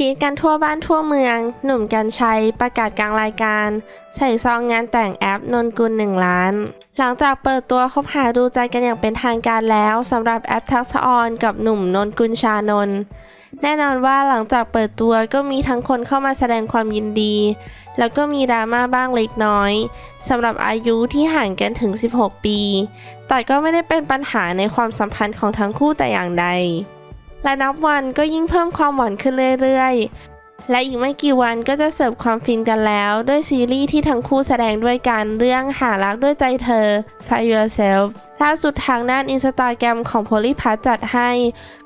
กีดกันทั่วบ้านทั่วเมือง หนุ่มกันชัยประกาศกลางรายการ ใส่ซองงานแต่งแอปนนกุล1ล้าน หลังจากเปิดตัวคบหาดูใจกันอย่างเป็นทางการแล้วสำหรับแอปทักษะออนกับหนุ่มนนกุลชานนท์แน่นอนว่าหลังจากเปิดตัวก็มีทั้งคนเข้ามาแสดงความยินดี แล้วก็มีดราม่าบ้างเล็กน้อยสำหรับอายุที่ห่างกันถึง 16 ปี แต่ก็ไม่ได้เป็นปัญหาในความสัมพันธ์ของทั้งคู่แต่อย่างใด และนับวันก็ยิ่งเพิ่มความหวานขึ้นเรื่อยๆ และอีกไม่กี่วันก็จะเสิร์ฟความฟินกันแล้ว ด้วยซีรีส์ที่ทั้งคู่แสดงด้วยกันเรื่องหารักด้วยใจเธอ Find Yourself ล่าสุดทางด้านอินสตาแกรมของโพลิพัทจัดให้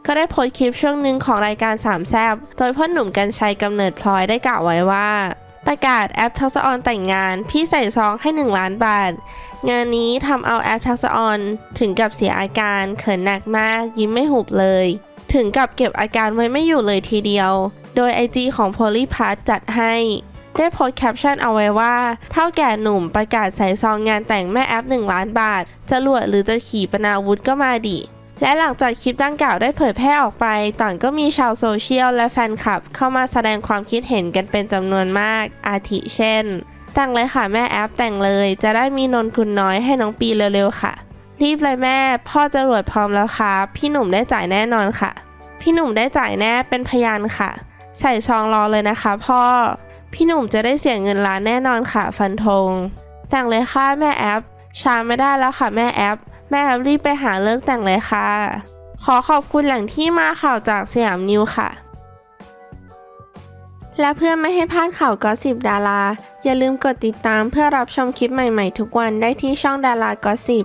ก็ได้โพสต์คลิปช่วงหนึ่งของรายการสามแซบโดยพ่อหนุ่มกันชัยกำเนิดพลอยได้กล่าวไว้ว่าประกาศแอปทักษะออนแต่งงาน พี่ใส่ซองให้ 1 ล้านบาท งานนี้ทำเอาแอปทักษะออนถึงกับเสียอาการเขินหนักมากยิ้มไม่หุบเลย ถึงกับเก็บอาการไว้ไม่อยู่เลยทีเดียว โดย IG ของ p o l y p a s จัดให้ ได้โพสแคปชั่นเอาไว้ว่า เท่าแก่หนุ่มประกาศใส่ซองงานแต่งแม่แอป 1 ล้านบาท จะรวดหรือจะขี่ปนาวุธก็มาดิและหลังจากคลิปดังกล่าวได้เผยแพร่ออกไป ต่างก็มีชาวโซเชียลและแฟนคลับ เข้ามาแสดงความคิดเห็นกันเป็นจำนวนมาก อาทิเช่น แต่งเลยค่ะแม่แอปแต่งเลย จะได้มีนนคุณน้อยให้น้องปีเร็วๆค่ะ รีบเลยแม่ พ่อจะรวดพร้อมแล้วครับ พี่หนุ่มได้จ่ายแน่นอนค่ะ พี่หนุ่มได้จ่ายแน่เป็นพยานค่ะ ใส่ซองรอเลยนะคะ พ่อ พี่หนุ่มจะได้เสียเงินล้านแน่นอนค่ะ ฟันธงแต่งเลยค่ะแม่แอปช้าไม่ได้แล้วค่ะแม่แอป แม่แอปรีบไปหาเลิกแต่งเลยค่ะ ขอขอบคุณแหล่งที่มาข่าวจากสยามนิวค่ะ และเพื่อไม่ให้พลาดข่าวก็สิบดารา อย่าลืมกดติดตามเพื่อรับชมคลิปใหม่ๆ ทุกวันได้ที่ช่องดารากอสิบ